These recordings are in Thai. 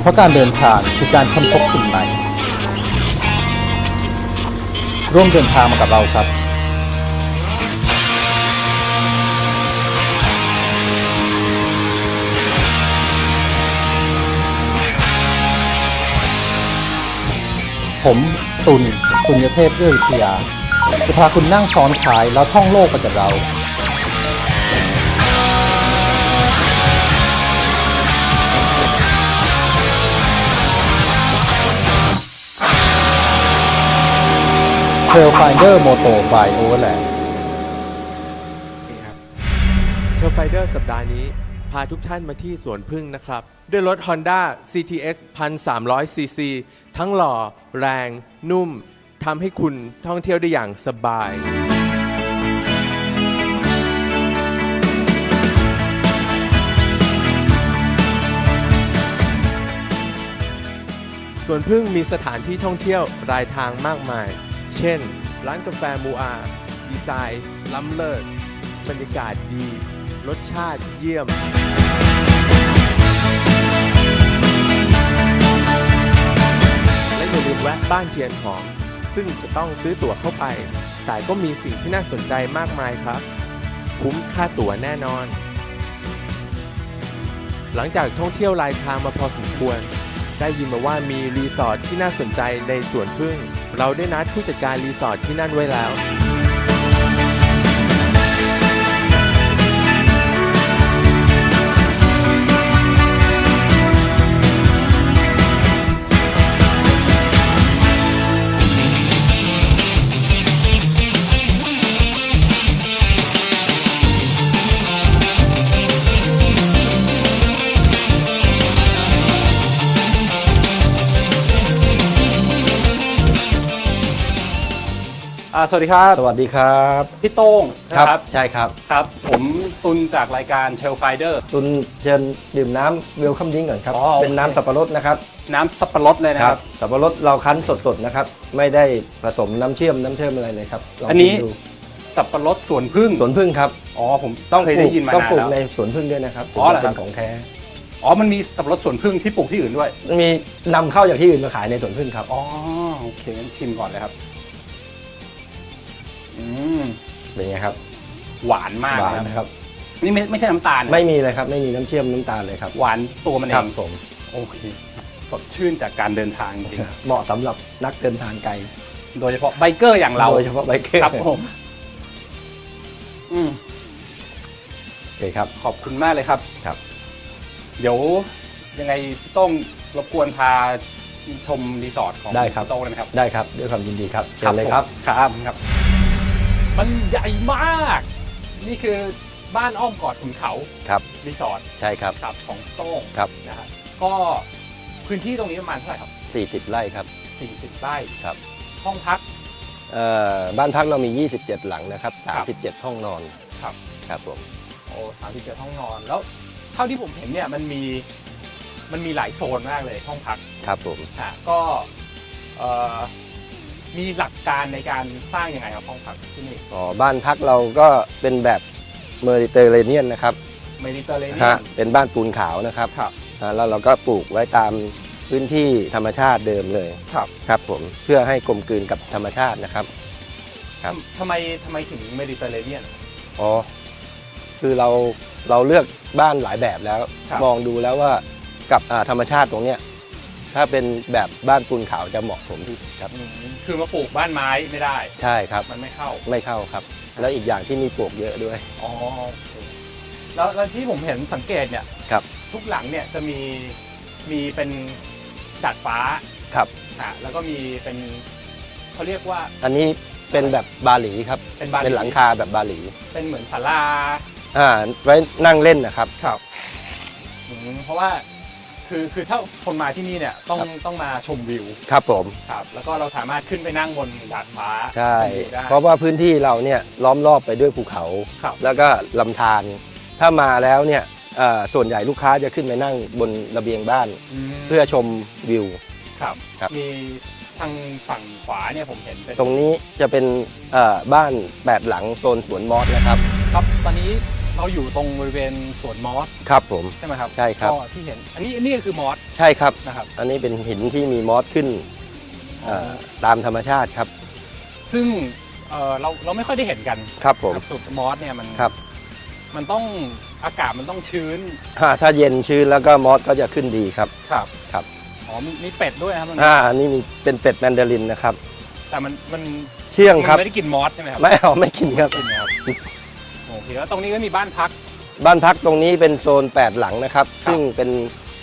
เพราะการเดินทางคือการค้นพบสิ่งใหม่ ร่วมเดินทางมากับเราครับผมตุล ตุลยเทพเอื้อวิทยา จะพาคุณนั่งซ้อนท้ายแล้วท่องโลกไปกับเรา Trailfinder Moto by Overland เทร์ไฟเดอร์สัปดาห์นี้พาทุกท่านมาที่สวนพึ่งนะครับ ด้วยรถ Honda CTX 1300 cc ทั้งหล่อ แรง นุ่ม ทำให้คุณท่องเที่ยวได้อย่างสบาย ส่วนพึ่งมีสถานที่ท่องเที่ยวรายทางมากมาย เช่น ร้านกาแฟมูอา ดีไซน์ ล้ำเลิศบรรยากาศดี รสชาติเยี่ยมและอย่าลืมแวะบ้านเทียนหอม ซึ่งจะต้องซื้อตั๋วเข้าไป แต่ก็มีสิ่งที่น่าสนใจมากมายครับ คุ้มค่าตั๋วแน่นอน หลังจากท่องเที่ยวรายทางมาพอสมควร ได้ยินมาว่ามีรีสอร์ทที่น่าสนใจในสวนพึ่ง เราได้นัดผู้จัดการรีสอร์ทที่นั่นไว้แล้ว อ่าสวัสดีครับ สวัสดีครับพี่โต้งนะครับ ใช่ครับ ครับ ผมตุนจากรายการ Trail Finder ตุนเชิญดื่มน้ำเวลคัมดิ้งก่อนครับ อ๋อโอเค เป็นน้ำสับปะรดนะครับน้ำสับปะรดเลยนะครับ สับปะรดเราคั้นสดๆนะครับ ไม่ได้ผสมน้ำเชื่อมน้ำเชื่อมอะไรเลยครับลงอันนี้ ชิมดูสับปะรดสวนพึ่งสวนพึ่งครับ อ๋อผมต้องเคยปลูได้กยินมาต้องนาปลูนกในแล้ว สวนพึ่งด้วยนะครับอ๋อเหรอครับเป็นของแท้ อ๋อมันมีสับปะรดสวนพึ่งที่ปลูกที่อื่นด้วยมีนำเข้าจากที่อื่นมาขายในสวนพึ่งครับ อ๋อโอเคงั้นชิมก่อนเลยครับ อืมเป็นไงครับหวานมากหวานนะนะคครับรับ นี่ไม่ไม่ใช่น้ำตาลนะไม่มีเลยครับ ไม่มีน้ำเชื่อมน้ำตาลเลยครับหวานตัวมันเอครับงผมโอเคสดชื่นจากการเดินทางจริงเหมาะสำหรับนักเดินทางไกลโดยเฉพาะไบเกอร์อย่างเราโดยเฉพาะไบเกอร์ครับผม อืม โอเคครับ ขอบคุณมากเลยครับ ครับ เดี๋ยวยังไงพี่โต้องรบกวนพาชมรีสอร์ทของได้ครับ พี่โต้งได้ไหมครับได้ครับ ด้วยความยินดีครับเชิญเลยครับผมครับ ครับ มันใหญ่มาก นี่คือบ้านอ้อมกอดขุนเขาครับรีสอร์ทใช่ครับ ครับของโต้งครับ นะฮะก็พื้นที่ตรงนี้ประมาณเท่าไหร่ครับ40 ไร่ครับ 40ไร่ครับ ห้องพัก เอ่อบ้านพักเรามี 27 หลังนะครับครับ37 ห้องนอนครับ ครับผม โอ้สามสิบเจ็ดห้องนอนแล้วเท่าที่ผมเห็นเนี่ยมันมีมันมีหลายโซนมากเลยห้องพักครับผม อะก็เอ่อ มีหลักการในการสร้างยังไงครับห้องพักที่นี่อ๋อบ้านพักเราก็เป็นแบบเมดิเตอร์เรเนียนนะครับเมดิเตอร์เรเนียฮะน เป็นบ้านปูนขาวนะครับครับ อ่าแล้วเราก็ปลูกไว้ตามพื้นที่ธรรมชาติเดิมเลยครับครับผมเพื่อให้กลมกลืนกับธรรมชาตินะครับ ครับ ทำไมทำไมถึงเมดิเตอร์เรเนียน อ๋อคือเราเราเลือกบ้านหลายแบบแล้ว ครับ มองดูแล้วว่ากับอ่าธรรมชาติตรงเนี้ย ถ้าเป็นแบบบ้านปูนขาวจะเหมาะสมที่สุดครับอืมคือมาปลูกบ้านไม้ไม่ได้ ใช่ครับ มันไม่เข้า ไม่เข้าครับ แล้วอีกอย่างที่มีปลวกเยอะด้วย อ๋อโอเคแล้วแล้วที่ผมเห็นสังเกตเนี่ยครับ ทุกหลังเนี่ยจะมีมีเป็นดัดฟ้าครับอะแล้วก็มีเป็นเขาเรียกว่า อันนี้เป็นแบบบาหลีครับ เป็นบานเป็นหลังคาแบบบาหลี เป็นเหมือนศาลา อ่า ไว้นั่งเล่นนะครับ ครับเพราะว่า คือคือถ้าคนมาที่นี่เนี่ยต้องครับต้องมาชมวิวครับผมครับแล้วก็เราสามารถขึ้นไปนั่งบนดาดฟ้าใช่ ชมวิวได้ เพราะว่าพื้นที่เราเนี่ยล้อมรอบไปด้วยภูเขา ครับ แล้วก็ลำธารถ้ามาแล้วเนี่ยเอ่อส่วนใหญ่ลูกค้าจะขึ้นไปนั่งบนระเบียงบ้าน มเพื่อชมวิว ครับครับ มีทางฝั่งขวาเนี่ยผมเห็นเป็นตรงนี้จะเป็นเอ่อบ้านแบบหลังโซนสวนมอสนะครับ ครับตอนนี้ เราอยู่ตรงบริเวณสวนมอสครับผม ใช่ไหมครับใช่ครับ ก็ที่เห็นอันนี้อันนี้ก็คือมอสใช่ครับ นะครับ อันนี้เป็นหินที่มีมอสขึ้นเอ่อตามธรรมชาติครับ ซึ่งเอ่อเราเราไม่ค่อยได้เห็นกันครับผม ครับสุดมอสเนี่ยมันครับ มันต้องอากาศมันต้องชื้นถ้าถ้าเย็นชื้นแล้วก็มอสก็จะขึ้นดีครับ ครับครับ อ๋อมีมีเป็ดด้วยครับตรงนี้อ่าอันนี้มีเป็นเป็ดแมนดารินนะครับ แต่มันมันเชื่องมันครับไม่ได้กินมอสใช่ไหมครับไม่เอาไม่กินครับ กินนะครับโอ เคแล้วตรงนี้ก็มีบ้านพัก บ้านพักตรงนี้เป็นโซน 8 หลังนะครับ ซึ่งเป็น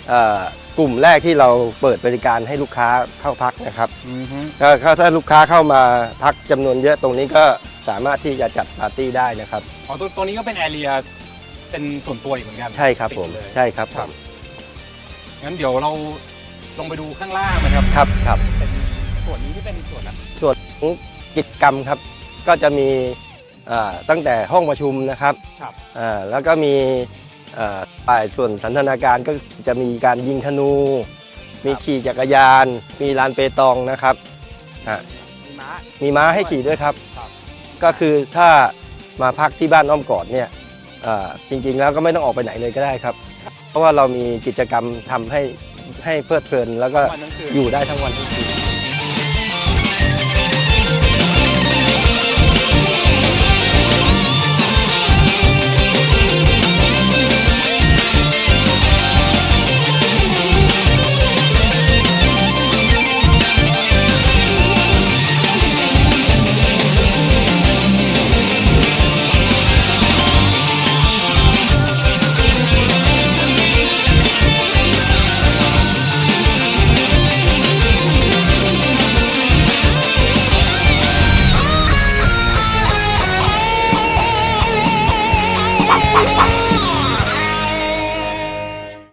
เอ่อกลุ่มแรกที่เราเปิดบริการให้ลูกค้าเข้าพักนะครับอือฮึถ้าถ้าถ้าลูกค้าเข้ามาพักจำนวนเยอะตรงนี้ก็สามารถที่จะจัดปาร์ตี้ได้นะครับ อ๋อตัวตัวนี้ก็เป็นแอเรียเป็นส่วนตัวอีกเหมือนกันใช่ครับผมติดเลยใช่ครับคผรับมงั้นเดี๋ยวเราลงไปดูข้างล่างนะครับครับครับเป็นส่วนนี้ที่เป็นส่วนอะไรส่วนของกิจกรรมครับ ก็จะมีอ่า ตั้งแต่ห้องประชุมนะครับครับอ่าแล้วก็มีอ่าฝ่ายส่วนสันทนาการก็จะมีการยิงธนู มีขี่จักรยาน มีลานเปตองนะครับอ่ามีม้า มีม้าให้ขี่ด้วยครับครับ ก็คือถ้ามาพักที่บ้านอ้อมกอดเนี่ยอ่าจริงๆแล้วก็ไม่ต้องออกไปไหนเลยก็ได้ครับ เพราะว่าเรามีกิจกรรมทำให้ให้เพลิดเพลิน แล้วก็วันนั้นคืออยู่ได้ทั้งวันทั้งคืน